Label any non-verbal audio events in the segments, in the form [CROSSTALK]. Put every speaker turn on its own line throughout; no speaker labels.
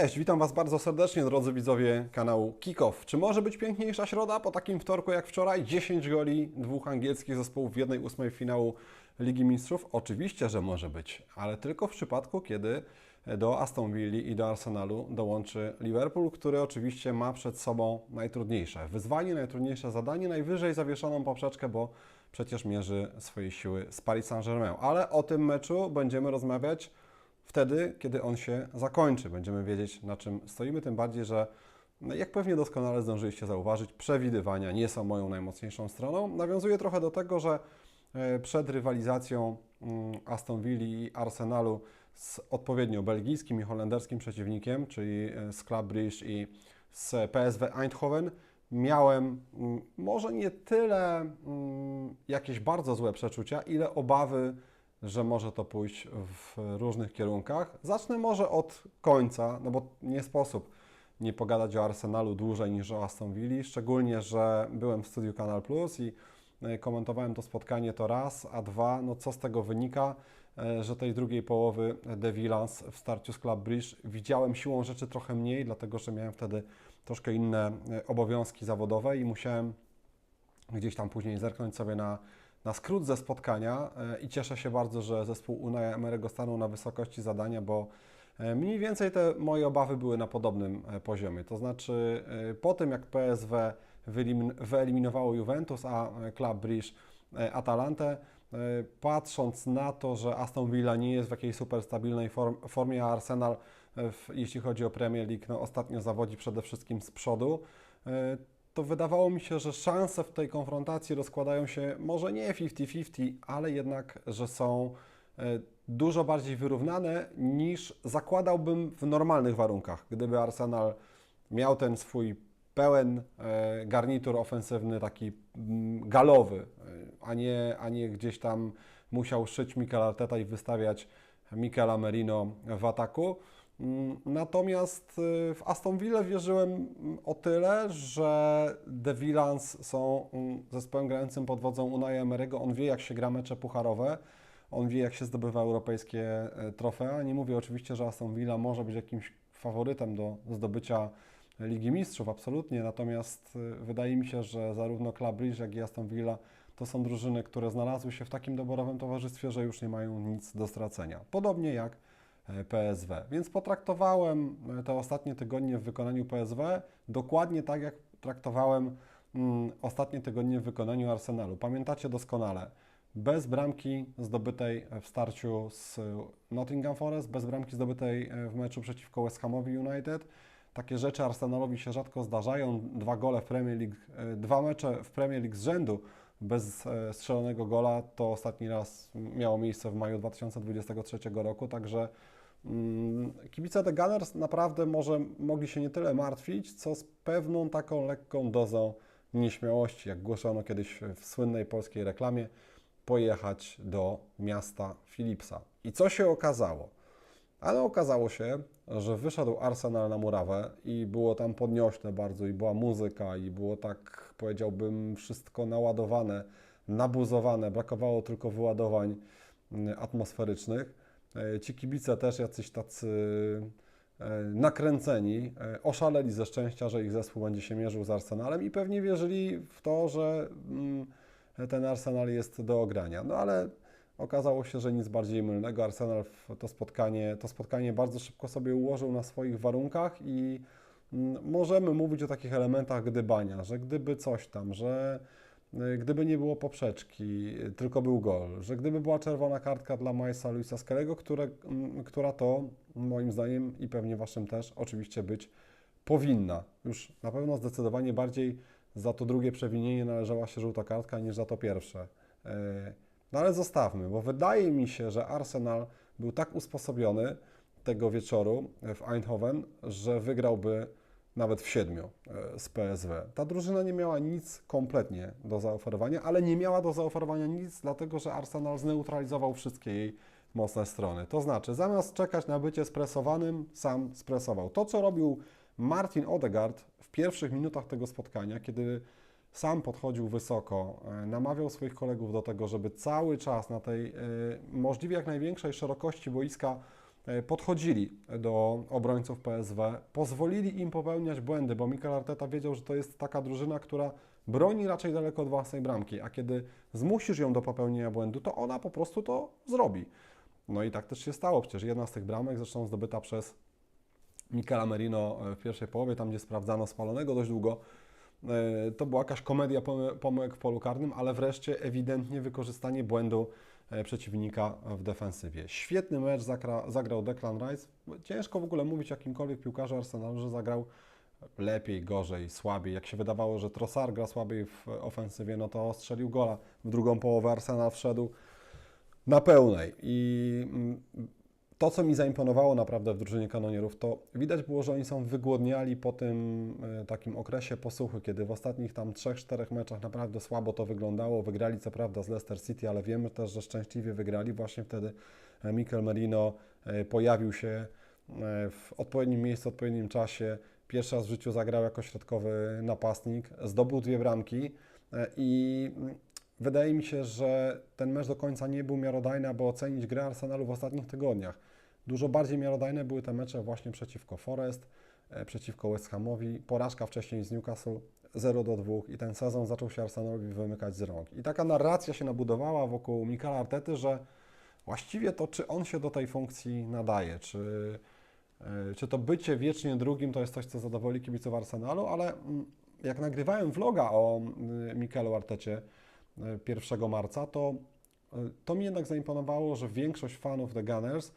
Cześć, witam Was bardzo serdecznie, drodzy widzowie kanału Kickoff. Czy może być piękniejsza środa po takim wtorku jak wczoraj? 10 goli dwóch angielskich zespołów w jednej ósmej finału Ligi Mistrzów? Oczywiście, że może być, ale tylko w przypadku, kiedy do Aston Villa i do Arsenalu dołączy Liverpool, który oczywiście ma przed sobą najtrudniejsze wyzwanie, najtrudniejsze zadanie, najwyżej zawieszoną poprzeczkę, bo przecież mierzy swoje siły z Paris Saint-Germain. Ale o tym meczu będziemy rozmawiać wtedy, kiedy on się zakończy. Będziemy wiedzieć, na czym stoimy, tym bardziej, że no, jak pewnie doskonale zdążyliście zauważyć, przewidywania nie są moją najmocniejszą stroną. Nawiązuję trochę do tego, że e, przed rywalizacją mm, Aston Villa i Arsenalu z odpowiednio belgijskim i holenderskim przeciwnikiem, czyli e, z Club Brugge i z PSW Eindhoven, miałem mm, może nie tyle mm, jakieś bardzo złe przeczucia, ile obawy, że może to pójść w różnych kierunkach. Zacznę może od końca, no bo nie sposób nie pogadać o Arsenalu dłużej niż o Aston Villa, szczególnie, że byłem w studiu Kanal Plus i e, komentowałem to spotkanie to raz, a dwa, no co z tego wynika, e, że tej drugiej połowy The Villans w starciu z Club Bridge widziałem siłą rzeczy trochę mniej, dlatego że miałem wtedy troszkę inne e, obowiązki zawodowe i musiałem gdzieś tam później zerknąć sobie na, na skrót ze spotkania e, i cieszę się bardzo, że zespół Unaja Emerego stanął na wysokości zadania, bo e, mniej więcej te moje obawy były na podobnym e, poziomie. To znaczy po tym jak PSW wyelimin- wyeliminowało Juventus, a Club Brugge Atalantę, patrząc na to, że Aston Villa nie jest w jakiejś super stabilnej form, formie, a Arsenal, jeśli chodzi o Premier League, no, ostatnio zawodzi przede wszystkim z przodu, to wydawało mi się, że szanse w tej konfrontacji rozkładają się może nie 50-50, ale jednak, że są e, dużo bardziej wyrównane niż zakładałbym w normalnych warunkach. Gdyby Arsenal miał ten swój pełen e, garnitur ofensywny, taki mm, galowy, e, a nie, a nie gdzieś tam musiał szyć Mikel Arteta i wystawiać Michaela Merino w ataku, Natomiast y, w Aston Villa wierzyłem mm, o tyle, że The Villans są mm, zespołem grającym pod wodzą Unai Emery'ego. On wie, jak się gra mecze pucharowe, on wie, jak się zdobywa europejskie e, trofea. Nie mówię oczywiście, że Aston Villa może być jakimś faworytem do zdobycia Ligi Mistrzów, absolutnie. Natomiast y, wydaje mi się, że zarówno Club jak i Aston Villa to są drużyny, które znalazły się w takim doborowym towarzystwie, że już nie mają nic do stracenia. Podobnie jak PSW. Więc potraktowałem e, te ostatnie tygodnie w wykonaniu PSW dokładnie tak, jak traktowałem mm, ostatnie tygodnie w wykonaniu Arsenalu. Pamiętacie doskonale. Bez bramki zdobytej w starciu z Nottingham Forest, bez bramki zdobytej e, w meczu przeciwko West Hamowi United. Takie rzeczy Arsenalowi się rzadko zdarzają. Dwa gole w Premier League, dwa mecze w Premier League z rzędu bez strzelonego gola to ostatni raz miało miejsce w maju 2023 roku, także kibice The Gunners naprawdę może mogli się nie tyle martwić, co z pewną taką lekką dozą nieśmiałości, jak głoszono kiedyś w słynnej polskiej reklamie, pojechać do miasta Philipsa. I co się okazało? Ale okazało się, że wyszedł Arsenal na murawę i było tam podniośne bardzo, i była muzyka, i było tak, powiedziałbym, wszystko naładowane, nabuzowane, brakowało tylko wyładowań mm, atmosferycznych. E, ci kibice też jacyś tacy e, nakręceni, e, oszaleli ze szczęścia, że ich zespół będzie się mierzył z Arsenalem i pewnie wierzyli w to, że mm, ten Arsenal jest do ogrania. No ale Okazało się, że nic bardziej mylnego. Arsenal to spotkanie, to spotkanie bardzo szybko sobie ułożył na swoich warunkach i mm, możemy mówić o takich elementach gdybania, że gdyby coś tam, że gdyby nie było poprzeczki, tylko był gol, że gdyby była czerwona kartka dla Majsa Luisa Skelego, mm, która to moim zdaniem i pewnie Waszym też oczywiście być powinna. Już na pewno zdecydowanie bardziej za to drugie przewinienie należała się żółta kartka niż za to pierwsze. Y, no ale zostawmy, bo wydaje mi się, że Arsenal był tak usposobiony tego wieczoru w Eindhoven, że wygrałby nawet w siedmiu e, z PSW. Ta drużyna nie miała nic kompletnie do zaoferowania, ale nie miała do zaoferowania nic, dlatego że Arsenal zneutralizował wszystkie jej mocne strony. To znaczy, zamiast czekać na bycie spresowanym, sam spresował. To, co robił Martin Odegaard w pierwszych minutach tego spotkania, kiedy sam podchodził wysoko, e, namawiał swoich kolegów do tego, żeby cały czas na tej e, możliwie jak największej szerokości boiska podchodzili do obrońców PSW, pozwolili im popełniać błędy, bo Mikel Arteta wiedział, że to jest taka drużyna, która broni raczej daleko od własnej bramki, a kiedy zmusisz ją do popełnienia błędu, to ona po prostu to zrobi. No i tak też się stało. Przecież jedna z tych bramek, zresztą zdobyta przez Michela Merino w pierwszej połowie, tam gdzie sprawdzano spalonego dość długo, e, to była jakaś komedia pomy- pomyłek w polu karnym, ale wreszcie ewidentnie wykorzystanie błędu e, przeciwnika w defensywie. Świetny mecz zagra, zagrał Declan Rice. Ciężko w ogóle mówić o jakimkolwiek piłkarzu Arsenalu, że zagrał lepiej, gorzej, słabiej. Jak się wydawało, że Trossard gra słabiej w ofensywie, no to strzelił gola. W drugą połowę Arsenal wszedł na pełnej. I mm, to, co mi zaimponowało naprawdę w drużynie kanonierów, to widać było, że oni są wygłodniali po tym e, takim okresie posłuchy, kiedy w ostatnich tam 3-4 meczach naprawdę słabo to wyglądało. Wygrali co prawda z Leicester City, ale wiemy też, że szczęśliwie wygrali. Właśnie wtedy e, Mikel Merino e, pojawił się w odpowiednim miejscu, w odpowiednim czasie. Pierwszy raz w życiu zagrał jako środkowy napastnik, zdobył dwie bramki i wydaje mi się, że ten mecz do końca nie był miarodajny, aby ocenić grę Arsenalu w ostatnich tygodniach. Dużo bardziej miarodajne były te mecze właśnie przeciwko Forest, e, przeciwko West Hamowi, porażka wcześniej z Newcastle 0 do 2 i ten sezon zaczął się Arsenalowi wymykać z rąk. I taka narracja się nabudowała wokół Mikala Artety, że właściwie to czy on się do tej funkcji nadaje, czy, e, czy to bycie wiecznie drugim to jest coś, co zadowoli kibiców Arsenalu, ale mm, jak nagrywałem vloga o mm, Mikelu Artecie 1 marca, to e, to mi jednak zaimponowało, że większość fanów The Gunners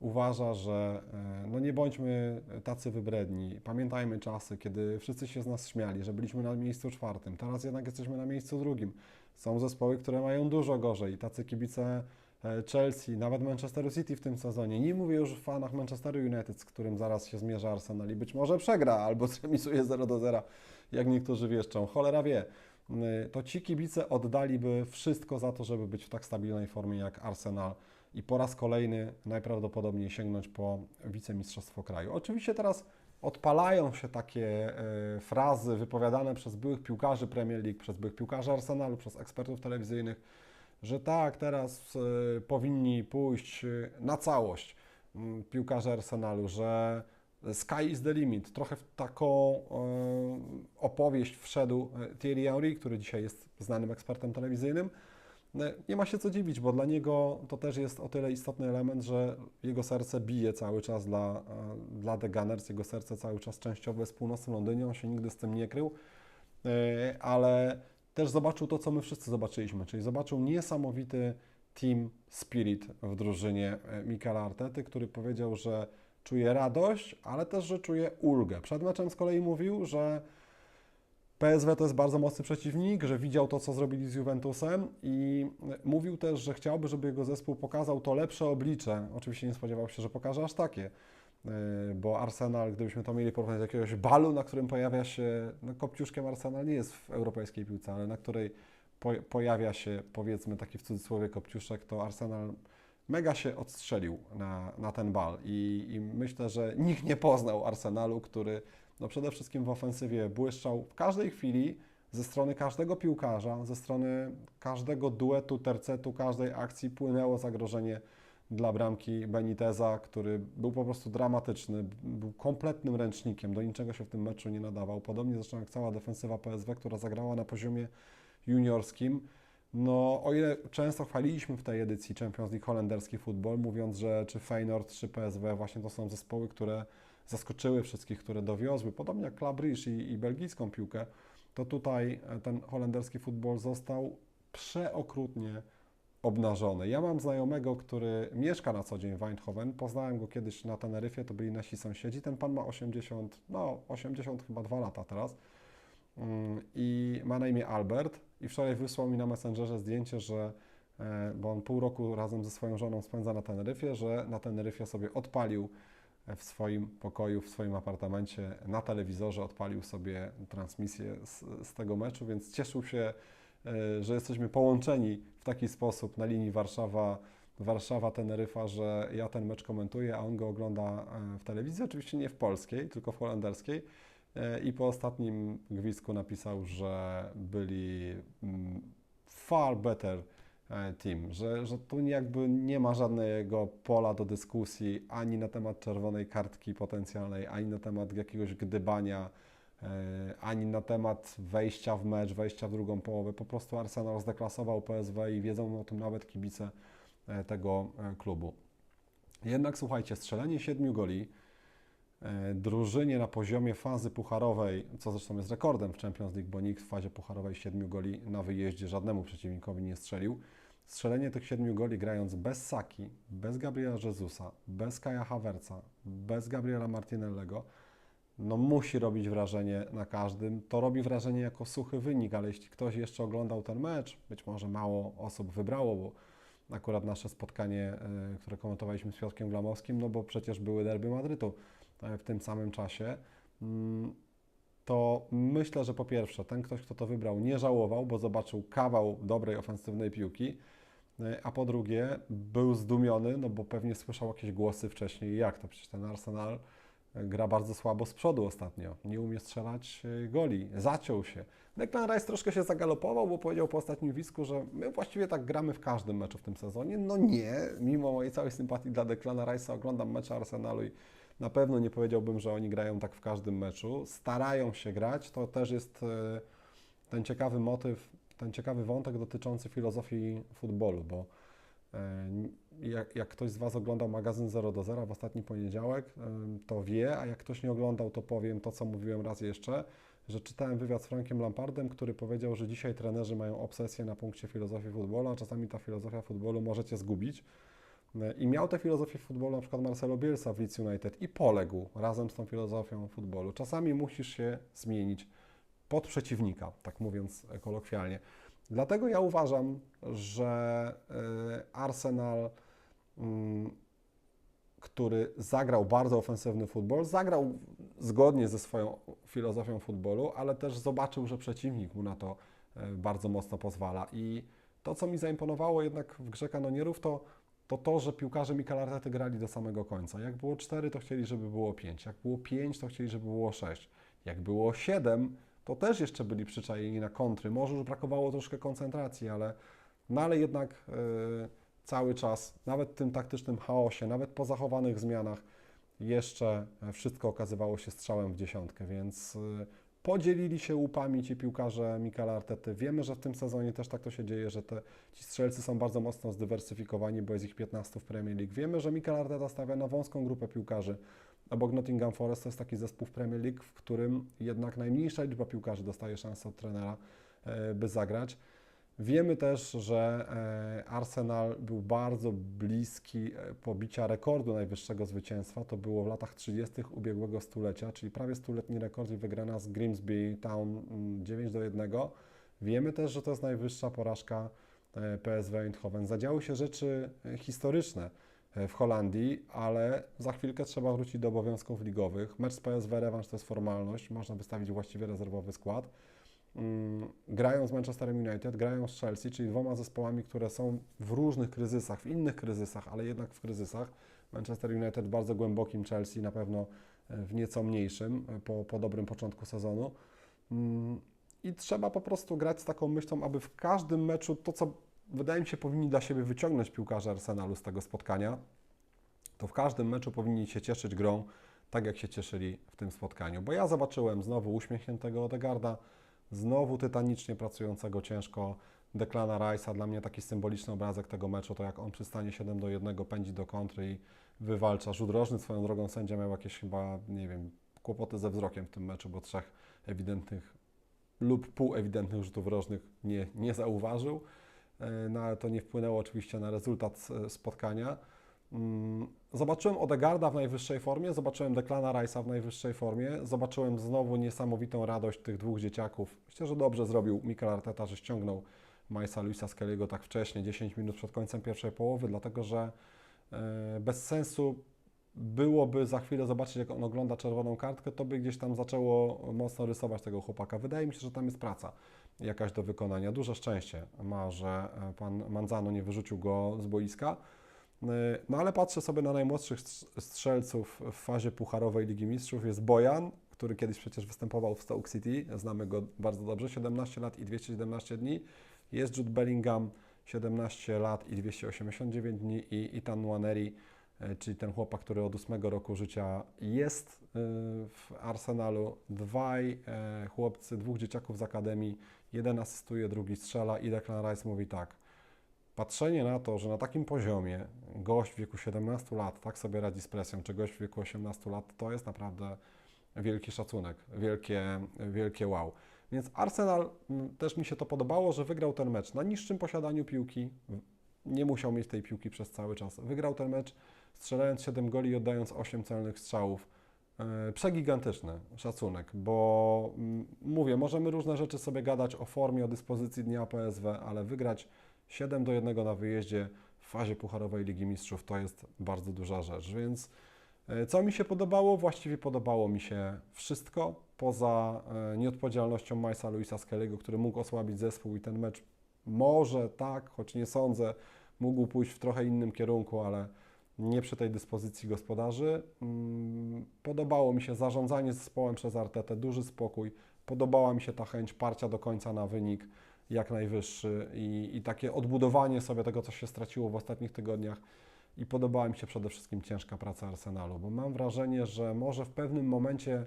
uważa, że e, no nie bądźmy tacy wybredni. Pamiętajmy czasy, kiedy wszyscy się z nas śmiali, że byliśmy na miejscu czwartym. Teraz jednak jesteśmy na miejscu drugim. Są zespoły, które mają dużo gorzej. Tacy kibice e, Chelsea, nawet Manchesteru City w tym sezonie. Nie mówię już o fanach Manchesteru United, z którym zaraz się zmierza Arsenal i być może przegra albo [LAUGHS] zremisuje 0 do 0, jak niektórzy wieszczą. Cholera wie. Y, To ci kibice oddaliby wszystko za to, żeby być w tak stabilnej formie jak Arsenal i po raz kolejny najprawdopodobniej sięgnąć po wicemistrzostwo kraju. Oczywiście teraz odpalają się takie e, frazy wypowiadane przez byłych piłkarzy Premier League, przez byłych piłkarzy Arsenalu, przez ekspertów telewizyjnych, że tak, teraz e, powinni pójść na całość mm, piłkarze Arsenalu, że sky is the limit. Trochę w taką e, opowieść wszedł e, Thierry Henry, który dzisiaj jest znanym ekspertem telewizyjnym. E, Nie ma się co dziwić, bo dla niego to też jest o tyle istotny element, że jego serce bije cały czas dla, dla The Gunners, jego serce cały czas częściowo w północnym Londynie, on się nigdy z tym nie krył, ale też zobaczył to, co my wszyscy zobaczyliśmy, czyli zobaczył niesamowity team spirit w drużynie Mikela Artety, który powiedział, że czuje radość, ale też, że czuje ulgę. Przed meczem z kolei mówił, że PSW to jest bardzo mocny przeciwnik, że widział to, co zrobili z Juventusem i mówił też, że chciałby, żeby jego zespół pokazał to lepsze oblicze. Oczywiście nie spodziewał się, że pokaże aż takie, yy, bo Arsenal, gdybyśmy to mieli porównać do jakiegoś balu, na którym pojawia się, no kopciuszkiem Arsenal nie jest w europejskiej piłce, ale na której po, pojawia się, powiedzmy taki w cudzysłowie kopciuszek, to Arsenal mega się odstrzelił na, na ten bal I, i myślę, że nikt nie poznał Arsenalu, który no przede wszystkim w ofensywie błyszczał w każdej chwili ze strony każdego piłkarza, ze strony każdego duetu, tercetu, każdej akcji płynęło zagrożenie dla bramki Beniteza, który był po prostu dramatyczny, był kompletnym ręcznikiem, do niczego się w tym meczu nie nadawał. Podobnie zresztą jak cała defensywa PSW, która zagrała na poziomie juniorskim. No, o ile często chwaliliśmy w tej edycji Champions League holenderski futbol, mówiąc, że czy Feyenoord, czy PSW właśnie to są zespoły, które zaskoczyły wszystkich, które dowiozły, podobnie jak Club i, i belgijską piłkę, to tutaj e, ten holenderski futbol został przeokrutnie obnażony. Ja mam znajomego, który mieszka na co dzień w Eindhoven, poznałem go kiedyś na Teneryfie, to byli nasi sąsiedzi, ten pan ma 80, no 80 chyba 2 lata teraz. Mm, i ma na imię Albert i wczoraj wysłał mi na Messengerze zdjęcie, że e, bo on pół roku razem ze swoją żoną spędza na Teneryfie, że na Teneryfie sobie odpalił e, w swoim pokoju, w swoim apartamencie na telewizorze, odpalił sobie transmisję z, z tego meczu, więc cieszył się, e, że jesteśmy połączeni w taki sposób na linii Warszawa. Warszawa, Teneryfa, że ja ten mecz komentuję, a on go ogląda w telewizji, oczywiście nie w polskiej, tylko w holenderskiej. E, I po ostatnim gwizdku napisał, że byli mm, far better e, team, że, że tu jakby nie ma żadnego pola do dyskusji ani na temat czerwonej kartki potencjalnej, ani na temat jakiegoś gdybania, e, ani na temat wejścia w mecz, wejścia w drugą połowę. Po prostu Arsenal zdeklasował PSW i wiedzą o tym nawet kibice tego klubu. Jednak słuchajcie, strzelenie siedmiu goli drużynie na poziomie fazy pucharowej, co zresztą jest rekordem w Champions League, bo nikt w fazie pucharowej siedmiu goli na wyjeździe żadnemu przeciwnikowi nie strzelił. Strzelenie tych siedmiu goli grając bez Saki, bez Gabriela Jezusa, bez Kaja Havertza, bez Gabriela Martinellego, no musi robić wrażenie na każdym. To robi wrażenie jako suchy wynik, ale jeśli ktoś jeszcze oglądał ten mecz, być może mało osób wybrało, bo akurat nasze spotkanie, e, które komentowaliśmy z Piotrkiem Glamowskim, no bo przecież były derby Madrytu e, w tym samym czasie, mm, to myślę, że po pierwsze, ten ktoś, kto to wybrał, nie żałował, bo zobaczył kawał dobrej ofensywnej piłki, e, a po drugie, był zdumiony, no bo pewnie słyszał jakieś głosy wcześniej, jak to przecież ten Arsenal e, gra bardzo słabo z przodu ostatnio, nie umie strzelać e, goli, zaciął się. Declan Rice troszkę się zagalopował, bo powiedział po ostatnim wisku, że my właściwie tak gramy w każdym meczu w tym sezonie. No nie, mimo mojej całej sympatii dla Declana Rice'a oglądam mecze Arsenalu i na pewno nie powiedziałbym, że oni grają tak w każdym meczu. Starają się grać, to też jest e, ten ciekawy motyw, ten ciekawy wątek dotyczący filozofii futbolu, bo e, jak, jak ktoś z Was oglądał magazyn 0 do 0 w ostatni poniedziałek, e, to wie, a jak ktoś nie oglądał, to powiem to, co mówiłem raz jeszcze, że czytałem wywiad z Frankiem Lampardem, który powiedział, że dzisiaj trenerzy mają obsesję na punkcie filozofii futbolu, a czasami ta filozofia futbolu może Cię zgubić. I miał tę filozofię futbolu na przykład Marcelo Bielsa w Leeds United i poległ razem z tą filozofią futbolu. Czasami musisz się zmienić pod przeciwnika, tak mówiąc kolokwialnie. Dlatego ja uważam, że y, Arsenal, mm, który zagrał bardzo ofensywny futbol, zagrał zgodnie ze swoją filozofią futbolu, ale też zobaczył, że przeciwnik mu na to y, bardzo mocno pozwala. I to, co mi zaimponowało jednak w grze kanonierów, to to to, że piłkarze Mikel Artety grali do samego końca. Jak było 4, to chcieli, żeby było 5. Jak było 5, to chcieli, żeby było 6. Jak było 7, to też jeszcze byli przyczajeni na kontry. Może już brakowało troszkę koncentracji, ale, no ale jednak yy, cały czas, nawet w tym taktycznym chaosie, nawet po zachowanych zmianach, jeszcze wszystko okazywało się strzałem w dziesiątkę, więc yy, podzielili się łupami ci piłkarze Mikela Artety. Wiemy, że w tym sezonie też tak to się dzieje, że te, ci strzelcy są bardzo mocno zdywersyfikowani, bo jest ich 15 w Premier League. Wiemy, że Mikel Arteta stawia na wąską grupę piłkarzy. Obok Nottingham Forest to jest taki zespół w Premier League, w którym jednak najmniejsza liczba piłkarzy dostaje szansę od trenera, e, by zagrać. Wiemy też, że e, Arsenal był bardzo bliski e, pobicia rekordu najwyższego zwycięstwa. To było w latach 30. ubiegłego stulecia, czyli prawie stuletni rekord i wygrana z Grimsby Town 9 do 1. Wiemy też, że to jest najwyższa porażka e, PSV Eindhoven. Zadziały się rzeczy historyczne w Holandii, ale za chwilkę trzeba wrócić do obowiązków ligowych. Mecz z PSV rewanż to jest formalność, można wystawić właściwie rezerwowy skład. Mm, grają z Manchesterem United, grają z Chelsea, czyli dwoma zespołami, które są w różnych kryzysach, w innych kryzysach, ale jednak w kryzysach. Manchester United bardzo głębokim, Chelsea na pewno e, w nieco mniejszym e, po, po dobrym początku sezonu. Mm, I trzeba po prostu grać z taką myślą, aby w każdym meczu to, co wydaje mi się powinni dla siebie wyciągnąć piłkarze Arsenalu z tego spotkania, to w każdym meczu powinni się cieszyć grą, tak jak się cieszyli w tym spotkaniu. Bo ja zobaczyłem znowu uśmiechniętego Odegarda, znowu tytanicznie pracującego ciężko Declana Rice'a. Dla mnie taki symboliczny obrazek tego meczu, to jak on przy stanie 7 do 1 pędzi do kontry i wywalcza rzut rożny. Swoją drogą sędzia miał jakieś chyba, nie wiem, kłopoty ze wzrokiem w tym meczu, bo trzech ewidentnych lub półewidentnych rzutów rożnych nie, nie zauważył. No ale to nie wpłynęło oczywiście na rezultat spotkania. Mm, zobaczyłem Odegarda w najwyższej formie, zobaczyłem Declana Rice'a w najwyższej formie, zobaczyłem znowu niesamowitą radość tych dwóch dzieciaków. Myślę, że dobrze zrobił Mikel Arteta, że ściągnął Majsa Luisa Skelly'ego tak wcześnie, 10 minut przed końcem pierwszej połowy, dlatego że e, bez sensu byłoby za chwilę zobaczyć, jak on ogląda czerwoną kartkę, to by gdzieś tam zaczęło mocno rysować tego chłopaka. Wydaje mi się, że tam jest praca jakaś do wykonania. Duże szczęście ma, że e, pan Manzano nie wyrzucił go z boiska. No ale patrzę sobie na najmłodszych strzelców w fazie pucharowej Ligi Mistrzów. Jest Bojan, który kiedyś przecież występował w Stoke City, znamy go bardzo dobrze, 17 lat i 217 dni. Jest Jude Bellingham, 17 lat i 289 dni i Itan Nwaneri, e, czyli ten chłopak, który od 8 roku życia jest e, w Arsenalu. Dwaj e, chłopcy, dwóch dzieciaków z akademii, jeden asystuje, drugi strzela i Declan Rice mówi tak. Patrzenie na to, że na takim poziomie gość w wieku 17 lat tak sobie radzi z presją, czy gość w wieku 18 lat, to jest naprawdę wielki szacunek, wielkie, wielkie wow. Więc Arsenal też mi się to podobało, że wygrał ten mecz na niższym posiadaniu piłki. Nie musiał mieć tej piłki przez cały czas. Wygrał ten mecz strzelając 7 goli i oddając 8 celnych strzałów. E, Przegigantyczny szacunek, bo mówię, możemy różne rzeczy sobie gadać o formie, o dyspozycji dnia PSW, ale wygrać 7 do 1 na wyjeździe w fazie Pucharowej Ligi Mistrzów to jest bardzo duża rzecz, więc e, co mi się podobało? Właściwie podobało mi się wszystko, poza e, nieodpowiedzialnością Majsa Luisa Skelly'ego, który mógł osłabić zespół i ten mecz może tak, choć nie sądzę, mógł pójść w trochę innym kierunku, ale nie przy tej dyspozycji gospodarzy. Mm, Podobało mi się zarządzanie zespołem przez Artetę, duży spokój. Podobała mi się ta chęć parcia do końca na wynik jak najwyższy i, i takie odbudowanie sobie tego, co się straciło w ostatnich tygodniach. I podobała mi się przede wszystkim ciężka praca Arsenalu, bo mam wrażenie, że może w pewnym momencie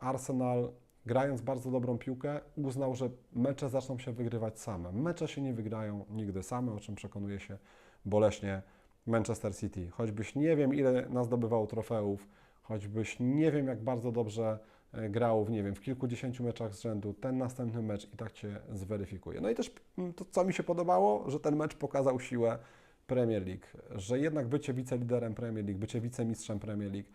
Arsenal, grając bardzo dobrą piłkę, uznał, że mecze zaczną się wygrywać same. Mecze się nie wygrają nigdy same, o czym przekonuje się boleśnie Manchester City. Choćbyś nie wiem, ile nazdobywał trofeów, choćbyś nie wiem, jak bardzo dobrze grał w, nie wiem, w kilkudziesięciu meczach z rzędu, ten następny mecz i tak Cię zweryfikuje. No i też mm, to, co mi się podobało, że ten mecz pokazał siłę Premier League, że jednak bycie wiceliderem Premier League, bycie wicemistrzem Premier League,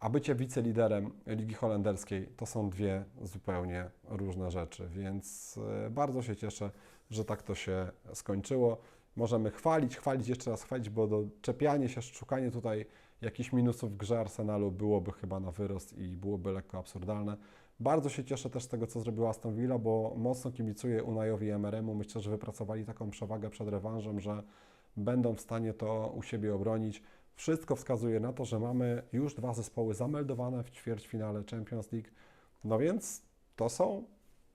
a bycie wiceliderem Ligi Holenderskiej to są dwie zupełnie różne rzeczy, więc e, bardzo się cieszę, że tak to się skończyło. Możemy chwalić, chwalić, jeszcze raz chwalić, bo doczepianie się, szukanie tutaj jakichś minusów w grze Arsenalu byłoby chyba na wyrost i byłoby lekko absurdalne. Bardzo się cieszę też z tego, co zrobiła Aston Villa, bo mocno kibicuję Unajowi Emeremu. Myślę, że wypracowali taką przewagę przed rewanżem, że będą w stanie to u siebie obronić. Wszystko wskazuje na to, że mamy już dwa zespoły zameldowane w ćwierćfinale Champions League. No więc to są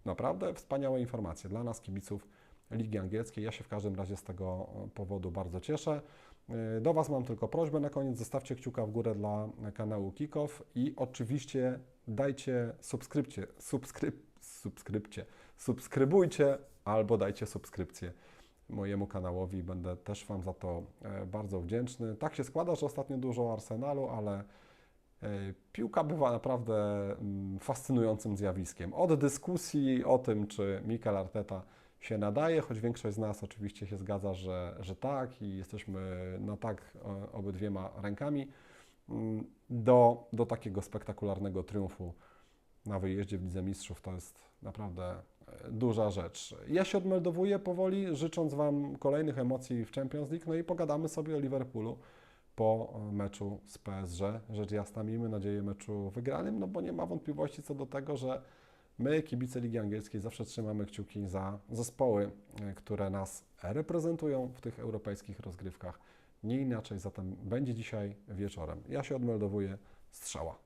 naprawdę wspaniałe informacje dla nas, kibiców Ligi Angielskiej. Ja się w każdym razie z tego powodu bardzo cieszę. Yy, Do Was mam tylko prośbę na koniec, zostawcie kciuka w górę dla kanału Kickoff i oczywiście dajcie subskrypcję, subskryp, subskrypcie, subskrybujcie albo dajcie subskrypcję mojemu kanałowi. Będę też Wam za to e, bardzo wdzięczny. Tak się składa, że ostatnio dużo Arsenalu, ale e, piłka bywa naprawdę mm, fascynującym zjawiskiem. Od dyskusji o tym, czy Mikel Arteta się nadaje, choć większość z nas oczywiście się zgadza, że, że tak i jesteśmy na tak obydwiema rękami, mm, do, do takiego spektakularnego triumfu na wyjeździe w Lidze Mistrzów. To jest naprawdę e, duża rzecz. Ja się odmeldowuję powoli, życząc Wam kolejnych emocji w Champions League, no i pogadamy sobie o Liverpoolu po e, meczu z PSG. Rzecz jasna, miejmy nadzieję meczu wygranym, no bo nie ma wątpliwości co do tego, że my, kibice Ligi Angielskiej, zawsze trzymamy kciuki za zespoły, e, które nas reprezentują w tych europejskich rozgrywkach. Nie inaczej zatem będzie dzisiaj wieczorem. Ja się odmeldowuję, strzała.